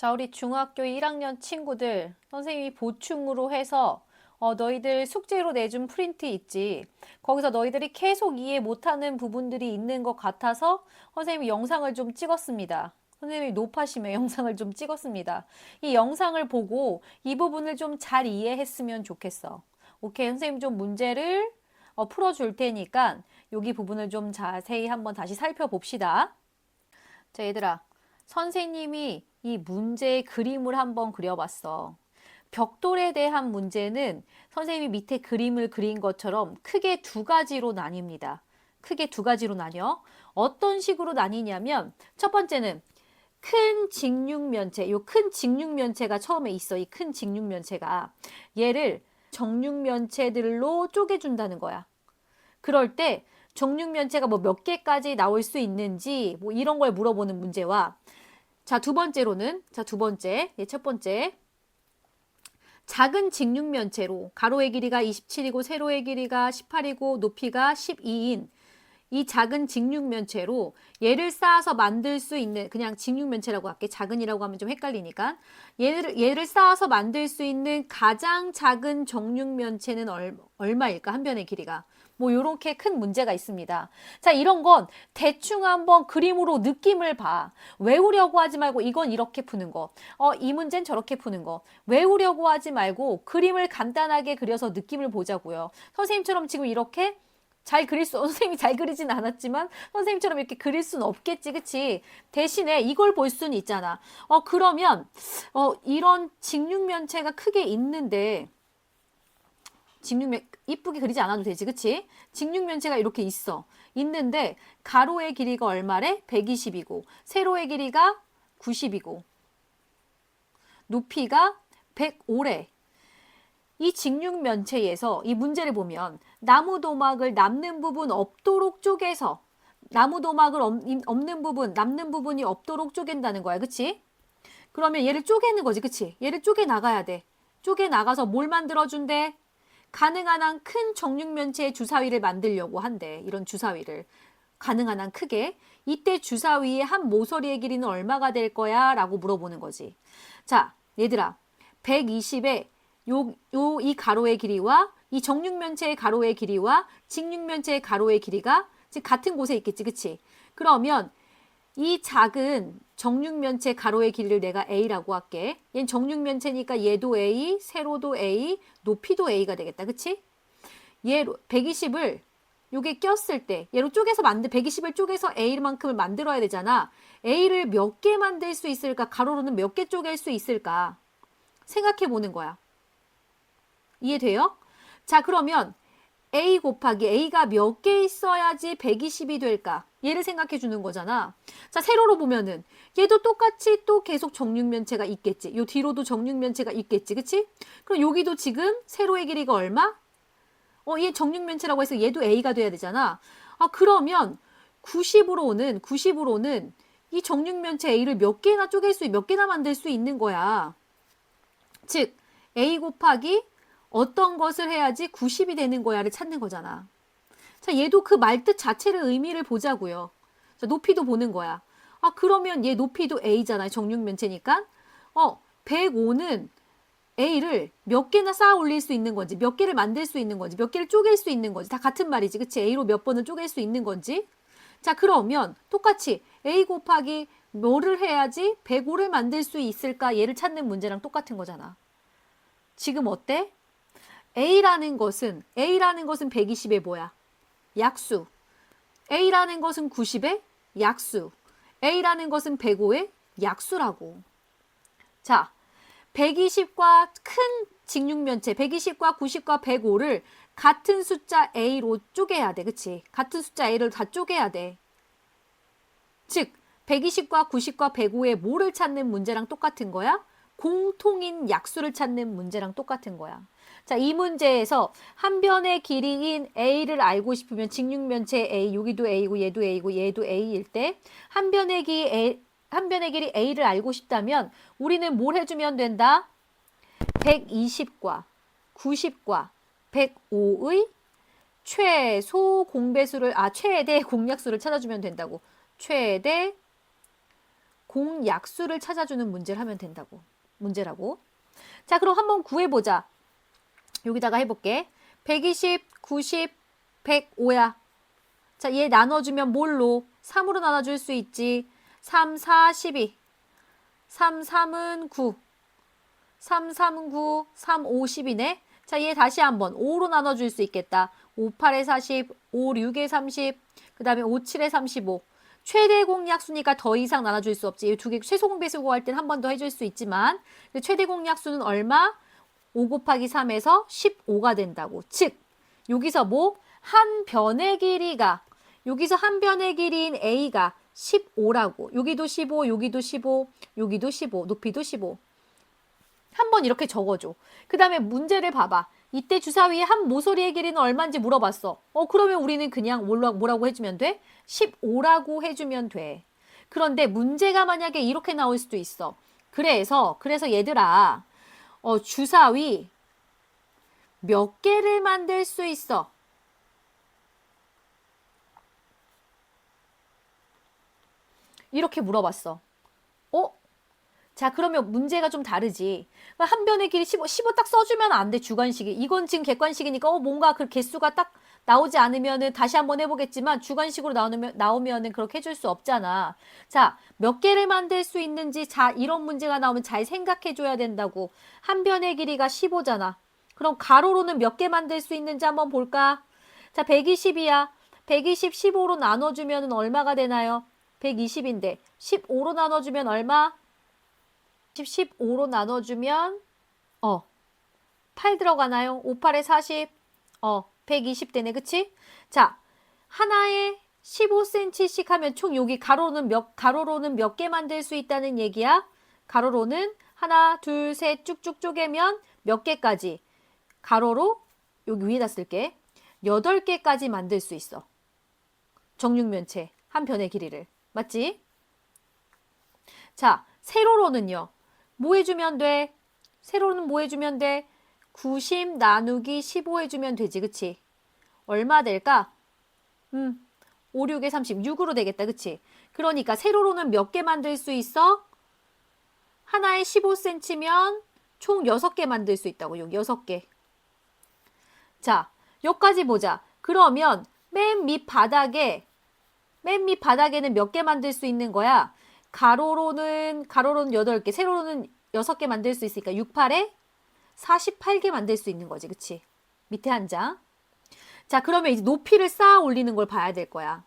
자, 우리 중학교 1학년 친구들, 선생님이 보충으로 해서 어, 너희들 숙제로 내준 프린트 있지. 거기서 너희들이 계속 이해 못하는 부분들이 있는 것 같아서 선생님이 영상을 좀 찍었습니다. 선생님이 높아심에 영상을 좀 찍었습니다. 이 영상을 보고 이 부분을 좀 잘 이해했으면 좋겠어. 오케이, 선생님 좀 문제를 어, 풀어줄 테니까 여기 부분을 좀 자세히 한번 다시 살펴봅시다. 자, 얘들아. 선생님이 이 문제의 그림을 한번 그려봤어. 벽돌에 대한 문제는 선생님이 밑에 그림을 그린 것처럼 크게 두 가지로 나뉩니다. 크게 두 가지로 나뉘어. 어떤 식으로 나뉘냐면 첫 번째는 큰 직육면체, 요 큰 직육면체가 처음에 있어. 이 큰 직육면체가 얘를 정육면체들로 쪼개준다는 거야. 그럴 때 정육면체가 뭐 몇 개까지 나올 수 있는지 뭐 이런 걸 물어보는 문제와 자, 두 번째로는 자, 두 번째. 예, 첫 번째. 작은 직육면체로 가로의 길이가 27이고 세로의 길이가 18이고 높이가 12인 이 작은 직육면체로 얘를 쌓아서 만들 수 있는 그냥 직육면체라고 할게 작은이라고 하면 좀 헷갈리니까 얘를 얘를 쌓아서 만들 수 있는 가장 작은 정육면체는 얼, 얼마일까 한 변의 길이가 뭐 요렇게 큰 문제가 있습니다. 자, 이런 건 대충 한번 그림으로 느낌을 봐. 외우려고 하지 말고 이건 이렇게 푸는 거. 어, 이 문제는 저렇게 푸는 거. 외우려고 하지 말고 그림을 간단하게 그려서 느낌을 보자고요. 선생님처럼 지금 이렇게 잘 그릴 수, 선생님이 잘 그리진 않았지만 선생님처럼 이렇게 그릴 수는 없겠지, 그치? 대신에 이걸 볼 수는 있잖아. 어, 그러면, 어, 이런 직육면체가 크게 있는데, 직육면 이쁘게 그리지 않아도 되지, 그치? 직육면체가 이렇게 있어. 있는데 가로의 길이가 얼마래? 120이고 세로의 길이가 90이고 높이가 105래. 이 직육면체에서 이 문제를 보면 나무 도막을 남는 부분 없도록 쪼개서 나무 도막을 없는 부분, 남는 부분이 없도록 쪼갠다는 거야. 그치? 그러면 얘를 쪼개는 거지. 그치? 얘를 쪼개 나가야 돼. 쪼개 나가서 뭘 만들어준대? 가능한 한 큰 정육 면체의 주사위를 만들려고 한대. 이런 주사위를. 가능한 한 크게. 이때 주사위의 한 모서리의 길이는 얼마가 될 거야? 라고 물어보는 거지. 자, 얘들아. 120에 요, 요, 이 가로의 길이와 이 정육면체의 가로의 길이와 직육면체의 가로의 길이가 즉 같은 곳에 있겠지. 그치? 그러면 이 작은 정육면체 가로의 길이를 내가 A라고 할게. 얘는 정육면체니까 얘도 A, 세로도 A, 높이도 A가 되겠다. 그치? 얘로 120을 요게 꼈을 때 얘로 쪼개서 만들 120을 쪼개서 A만큼을 만들어야 되잖아. A를 몇 개 만들 수 있을까? 가로로는 몇 개 쪼갤 수 있을까? 생각해 보는 거야. 이해돼요? 자, 그러면 A 곱하기 A가 몇 개 있어야지 120이 될까? 얘를 생각해 주는 거잖아. 자, 세로로 보면은 얘도 똑같이 또 계속 정육면체가 있겠지. 요 뒤로도 정육면체가 있겠지. 그치? 그럼 여기도 지금 세로의 길이가 얼마? 어, 얘 정육면체라고 해서 얘도 A가 돼야 되잖아. 아, 그러면 90으로는 90으로는 이 정육면체 A를 몇 개나 쪼갤 수, 몇 개나 만들 수 있는 거야. 즉, A 곱하기 어떤 것을 해야지 90이 되는 거야를 찾는 거잖아. 자, 얘도 그 말뜻 자체를 의미를 보자고요. 자, 높이도 보는 거야. 아, 그러면 얘 높이도 A잖아요. 정육면체니까. 어, 105는 A를 몇 개나 쌓아 올릴 수 있는 건지, 몇 개를 만들 수 있는 건지, 몇 개를 쪼갤 수 있는 건지, 다 같은 말이지. 그치? A로 몇 번을 쪼갤 수 있는 건지. 자, 그러면 똑같이 A 곱하기 뭐를 해야지 105를 만들 수 있을까? 얘를 찾는 문제랑 똑같은 거잖아. 지금 어때? A라는 것은, A라는 것은 120의 뭐야? 약수. A라는 것은 90의 약수. A라는 것은 105의 약수라고. 자, 120과 큰 직육면체, 120과 90과 105를 같은 숫자 A로 쪼개야 돼. 그치? 같은 숫자 A를 다 쪼개야 돼. 즉, 120과 90과 105의 뭐를 찾는 문제랑 똑같은 거야? 공통인 약수를 찾는 문제랑 똑같은 거야. 자, 이 문제에서 한 변의 길이인 A를 알고 싶으면 직육면체 A, 여기도 A고 얘도 A고 얘도 A일 때 한 변의 길이 A, 한 변의 길이 A를 알고 싶다면 우리는 뭘 해주면 된다? 120과 90과 105의 최소 공배수를 아 최대 공약수를 찾아주면 된다고. 최대 공약수를 찾아주는 문제를 하면 된다고. 문제라고. 자, 그럼 한번 구해보자. 여기다가 해볼게. 120, 90, 105야. 자, 얘 나눠주면 뭘로? 3으로 나눠줄 수 있지. 3, 4, 12. 3, 3은 9. 3, 3, 9, 3, 50이네. 자, 얘 다시 한번 5로 나눠줄 수 있겠다. 5, 8에 40, 5, 6에 30, 그 다음에 5, 7에 35. 최대 공약수니까 더 이상 나눠줄 수 없지. 이 두 개 최소 공배수 구할 땐 한 번 더 해줄 수 있지만 근데 최대 공약수는 얼마? 5 곱하기 3에서 15가 된다고. 즉 여기서 뭐? 한 변의 길이가 여기서 한 변의 길이인 A가 15라고. 여기도 15, 여기도 15, 여기도 15, 높이도 15. 한 번 이렇게 적어줘. 그 다음에 문제를 봐봐. 이때 주사위의 한 모서리의 길이는 얼마인지 물어봤어. 어, 그러면 우리는 그냥 뭐라고, 해주면 돼? 15라고 해주면 돼. 그런데 문제가 만약에 이렇게 나올 수도 있어. 그래서, 그래서 얘들아, 어, 주사위 몇 개를 만들 수 있어? 이렇게 물어봤어. 어? 자, 그러면 문제가 좀 다르지. 한 변의 길이 15, 15 딱 써주면 안 돼, 주관식이. 이건 지금 객관식이니까, 어, 뭔가 그 개수가 딱 나오지 않으면은 다시 한번 해보겠지만, 주관식으로 나오면, 나오면은 그렇게 해줄 수 없잖아. 자, 몇 개를 만들 수 있는지, 자, 이런 문제가 나오면 잘 생각해줘야 된다고. 한 변의 길이가 15잖아. 그럼 가로로는 몇 개 만들 수 있는지 한번 볼까? 자, 120이야. 120, 15로 나눠주면 얼마가 되나요? 120인데, 15로 나눠주면 얼마? 15로 나눠주면 어, 8 들어가나요? 5, 8에 40, 어, 120 되네, 그치? 자, 하나에 15cm씩 하면 총 여기 가로는 몇, 가로로는 몇 개 만들 수 있다는 얘기야? 가로로는 하나, 둘, 셋 쭉쭉 쪼개면 몇 개까지? 가로로 여기 위에다 쓸게. 8개까지 만들 수 있어. 정육면체 한 변의 길이를. 맞지? 자, 세로로는요. 뭐 해주면 돼? 세로는 뭐 해주면 돼? 90 나누기 15 해주면 되지, 그치? 얼마 될까? 음, 5, 6에 30, 6으로 되겠다, 그치? 그러니까 세로로는 몇 개 만들 수 있어? 하나에 15cm면 총 6개 만들 수 있다고, 여기 6개. 자, 여기까지 보자. 그러면 맨 밑 바닥에, 맨 밑 바닥에는 몇 개 만들 수 있는 거야? 가로로는 가로로는 8개, 세로로는 6개 만들 수 있으니까 6, 8에 48개 만들 수 있는 거지. 그치? 밑에 한 장. 자, 그러면 이제 높이를 쌓아 올리는 걸 봐야 될 거야.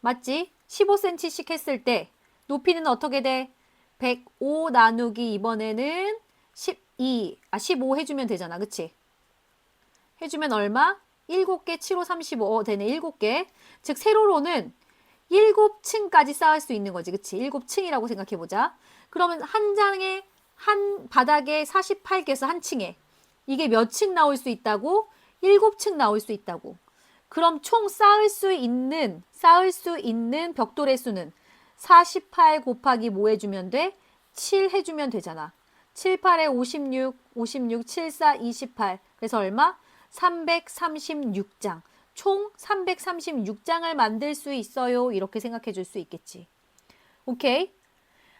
맞지? 15cm씩 했을 때 높이는 어떻게 돼? 105 나누기 이번에는 12, 아, 15 해주면 되잖아. 그치? 해주면 얼마? 7개, 7호 35. 어, 되네. 7개. 즉, 세로로는 일곱 층까지 쌓을 수 있는 거지. 그치? 일곱 층이라고 생각해 보자. 그러면 한 장에, 한 바닥에 48개에서 한 층에. 이게 몇 층 나올 수 있다고? 일곱 층 나올 수 있다고. 그럼 총 쌓을 수 있는, 쌓을 수 있는 벽돌의 수는 48 곱하기 뭐 해주면 돼? 7 해주면 되잖아. 7, 8에 56, 56, 7, 4, 28. 그래서 얼마? 336장. 총 336장을 만들 수 있어요. 이렇게 생각해 줄 수 있겠지. 오케이?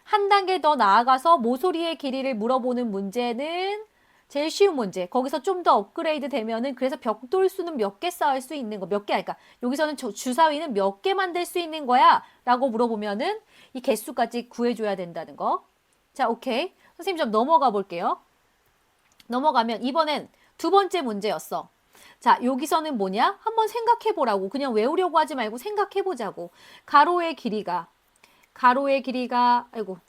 한 단계 더 나아가서 모서리의 길이를 물어보는 문제는 제일 쉬운 문제. 거기서 좀 더 업그레이드 되면은 그래서 벽돌 수는 몇 개 쌓을 수 있는 거, 몇 개, 그러니까 여기서는 저 주사위는 몇 개 만들 수 있는 거야? 라고 물어보면은 이 개수까지 구해줘야 된다는 거. 자, 오케이. 선생님 좀 넘어가 볼게요. 넘어가면 이번엔 두 번째 문제였어. 자, 여기서는 뭐냐? 한번 생각해 보라고. 그냥 외우려고 하지 말고 생각해 보자고. 가로의 길이가 가로의 길이가 아이고.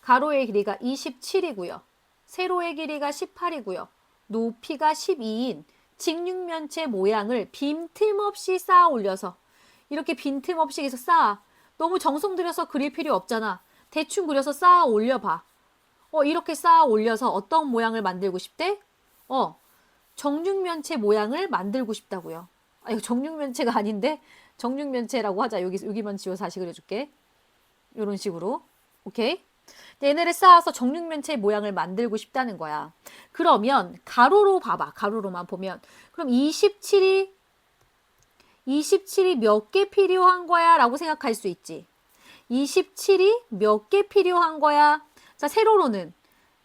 가로의 길이가 27이고요. 세로의 길이가 18이고요. 높이가 12인 직육면체 모양을 빈틈없이 쌓아 올려서 이렇게 빈틈없이 해서 쌓아. 너무 정성 들여서 그릴 필요 없잖아. 대충 그려서 쌓아 올려봐. 어, 이렇게 쌓아 올려서 어떤 모양을 만들고 싶대? 어, 정육면체 모양을 만들고 싶다고요. 아, 이거 정육면체가 아닌데 정육면체라고 하자. 여기 여기만 지워 다시 그려줄게. 이런 식으로, 오케이? 얘네를 쌓아서 정육면체 모양을 만들고 싶다는 거야. 그러면 가로로 봐봐. 가로로만 보면 그럼 27이 27이 몇 개 필요한 거야? 라고 생각할 수 있지. 27이 몇 개 필요한 거야? 자, 세로로는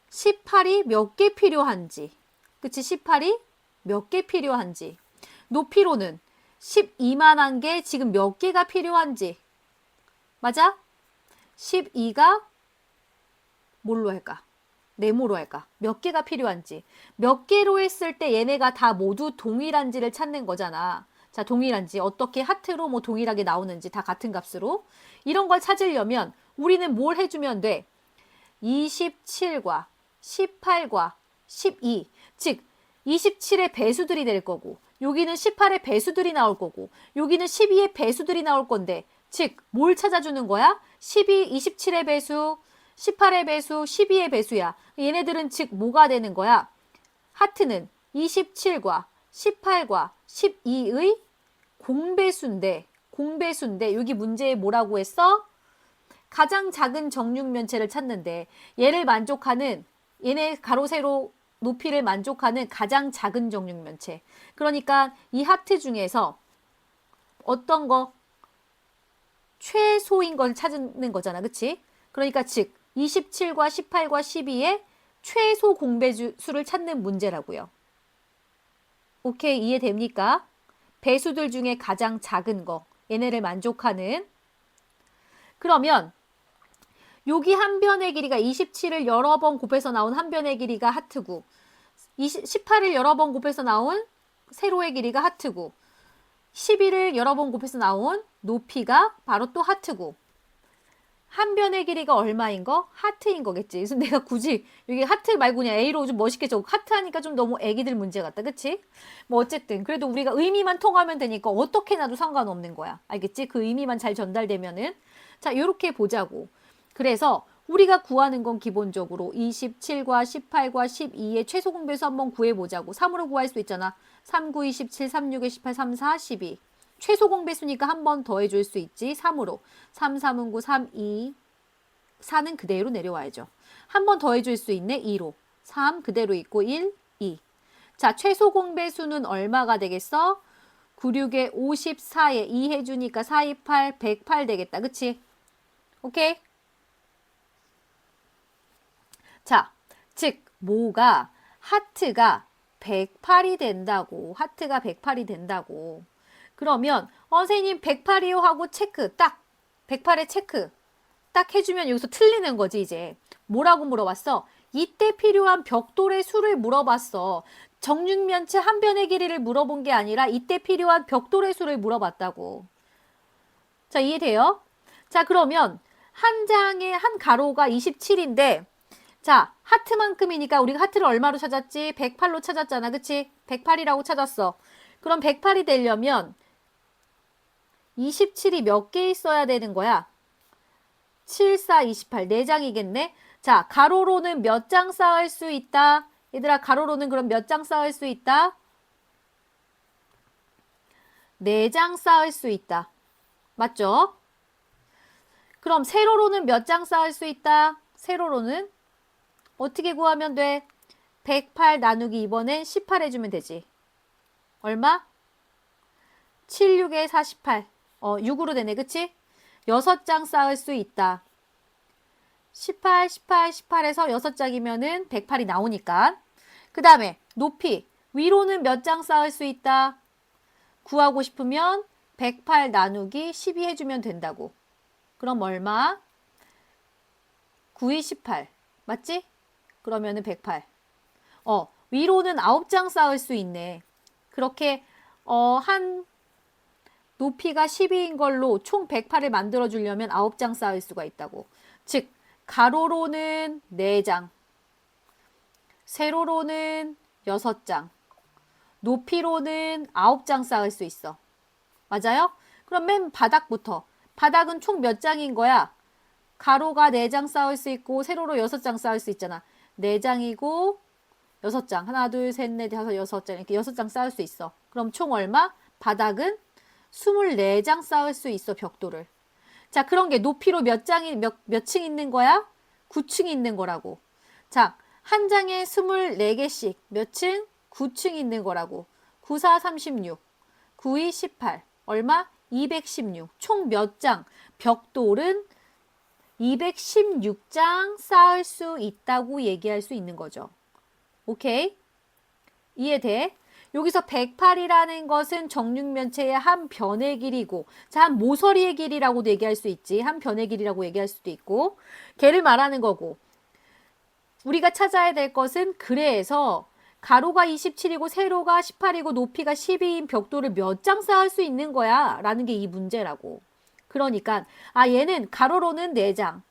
18이 몇 개 필요한지. 그치? 18이 몇 개 필요한지. 높이로는 12만한 게 지금 몇 개가 필요한지. 맞아? 12가 뭘로 할까? 네모로 할까? 몇 개가 필요한지. 몇 개로 했을 때 얘네가 다 모두 동일한지를 찾는 거잖아. 자, 동일한지. 어떻게 하트로 뭐 동일하게 나오는지 다 같은 값으로. 이런 걸 찾으려면 우리는 뭘 해주면 돼? 27과 18과 12. 즉, 27의 배수들이 될 거고, 여기는 18의 배수들이 나올 거고, 여기는 12의 배수들이 나올 건데, 즉, 뭘 찾아주는 거야? 12, 27의 배수, 18의 배수, 12의 배수야. 얘네들은 즉 뭐가 되는 거야? 하트는 27과 18과 12의 공배수인데, 공배수인데, 여기 문제에 뭐라고 했어? 가장 작은 정육면체를 찾는데, 얘를 만족하는, 얘네 가로, 세로, 높이를 만족하는 가장 작은 정육면체. 그러니까 이 하트 중에서 어떤 거? 최소인 걸 찾는 거잖아. 그치? 그러니까 즉, 27과 18과 12의 최소 공배수를 찾는 문제라고요. 오케이, 이해됩니까? 배수들 중에 가장 작은 거, 얘네를 만족하는. 그러면 여기 한 변의 길이가 27을 여러 번 곱해서 나온 한 변의 길이가 하트고 20, 18을 여러 번 곱해서 나온 세로의 길이가 하트고 11을 여러 번 곱해서 나온 높이가 바로 또 하트고 한 변의 길이가 얼마인 거? 하트인 거겠지. 그래서 내가 굳이 여기 하트 말고 그냥 A로 좀 멋있게 적고 하트 하니까 좀 너무 애기들 문제 같다. 그치? 뭐 어쨌든 그래도 우리가 의미만 통하면 되니까 어떻게 나도 상관없는 거야. 알겠지? 그 의미만 잘 전달되면은 자, 요렇게 보자고. 그래서 우리가 구하는 건 기본적으로 27과 18과 12의 최소 공배수 한번 구해보자고. 3으로 구할 수 있잖아. 3, 9, 27, 3, 6, 18, 3, 4, 12. 최소 공배수니까 한 번 더 해줄 수 있지. 3으로. 3, 3은 9, 3, 2. 4는 그대로 내려와야죠. 한 번 더 해줄 수 있네. 2로. 3 그대로 있고 1, 2. 자, 최소 공배수는 얼마가 되겠어? 96에 54에 2 해주니까 4, 2, 8, 108 되겠다. 그치? 오케이? 자, 즉, 뭐가 하트가 108이 된다고. 하트가 108이 된다고. 그러면 어, 선생님 108이요 하고 체크 딱 108에 체크 딱 해주면 여기서 틀리는 거지 이제 뭐라고 물어봤어? 이때 필요한 벽돌의 수를 물어봤어. 정육면체 한 변의 길이를 물어본 게 아니라 이때 필요한 벽돌의 수를 물어봤다고. 자 이해돼요? 자 그러면 한 장에 한 가로가 27인데 자 하트만큼이니까 우리가 하트를 얼마로 찾았지? 108로 찾았잖아 그치? 108이라고 찾았어. 그럼 108이 되려면 27이 몇 개 있어야 되는 거야? 7, 4, 28. 4장이겠네? 자, 가로로는 몇 장 쌓을 수 있다? 얘들아, 가로로는 그럼 몇 장 쌓을 수 있다? 4장 쌓을 수 있다. 맞죠? 그럼 세로로는 몇 장 쌓을 수 있다? 세로로는 어떻게 구하면 돼? 108 나누기 이번엔 18 해주면 되지. 얼마? 7, 6에 48. 어, 6으로 되네. 그치? 6장 쌓을 수 있다. 18, 18, 18에서 6장이면은 108이 나오니까. 그 다음에 높이. 위로는 몇 장 쌓을 수 있다? 구하고 싶으면 108 나누기 12 해주면 된다고. 그럼 얼마? 9이 18. 맞지? 그러면은 108. 어, 위로는 9장 쌓을 수 있네. 그렇게, 어, 한 높이가 12인 걸로 총 108을 만들어 주려면 9장 쌓을 수가 있다고. 즉, 가로로는 4장, 세로로는 6장, 높이로는 9장 쌓을 수 있어. 맞아요? 그럼 맨 바닥부터. 바닥은 총 몇 장인 거야? 가로가 4장 쌓을 수 있고, 세로로 6장 쌓을 수 있잖아. 4장이고, 6장. 하나, 둘, 셋, 넷, 다섯, 여섯 장. 이렇게 6장 쌓을 수 있어. 그럼 총 얼마? 바닥은 24장 쌓을 수 있어, 벽돌을. 자, 그런 게 높이로 몇 장이, 몇, 몇 층 있는 거야? 9층 있는 거라고. 자, 한 장에 24개씩 몇 층? 9층 있는 거라고. 9, 4, 36. 9, 2, 18. 얼마? 216. 총 몇 장? 벽돌은 216장 쌓을 수 있다고 얘기할 수 있는 거죠. 오케이? 이해돼? 여기서 108이라는 것은 정육면체의 한 변의 길이고, 자, 한 모서리의 길이라고도 얘기할 수 있지. 한 변의 길이라고 얘기할 수도 있고, 걔를 말하는 거고. 우리가 찾아야 될 것은 그래에서 가로가 27이고 세로가 18이고 높이가 12인 벽돌을 몇 장 쌓을 수 있는 거야 라는 게 이 문제라고. 그러니까 아 얘는 가로로는 4장,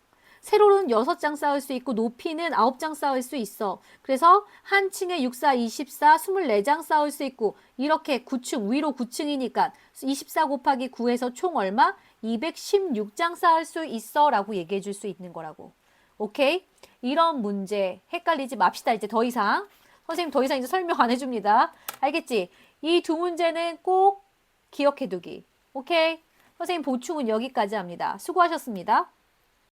세로로는 6장 쌓을 수 있고 높이는 9장 쌓을 수 있어. 그래서 한 층에 6, 4, 24, 24장 쌓을 수 있고 이렇게 9층, 위로 9층이니까 24 곱하기 9에서 총 얼마? 216장 쌓을 수 있어 라고 얘기해 줄 수 있는 거라고. 오케이? 이런 문제 헷갈리지 맙시다. 이제 더 이상. 선생님 더 이상 이제 설명 안 해줍니다. 알겠지? 이 두 문제는 꼭 기억해 두기. 오케이? 선생님 보충은 여기까지 합니다. 수고하셨습니다.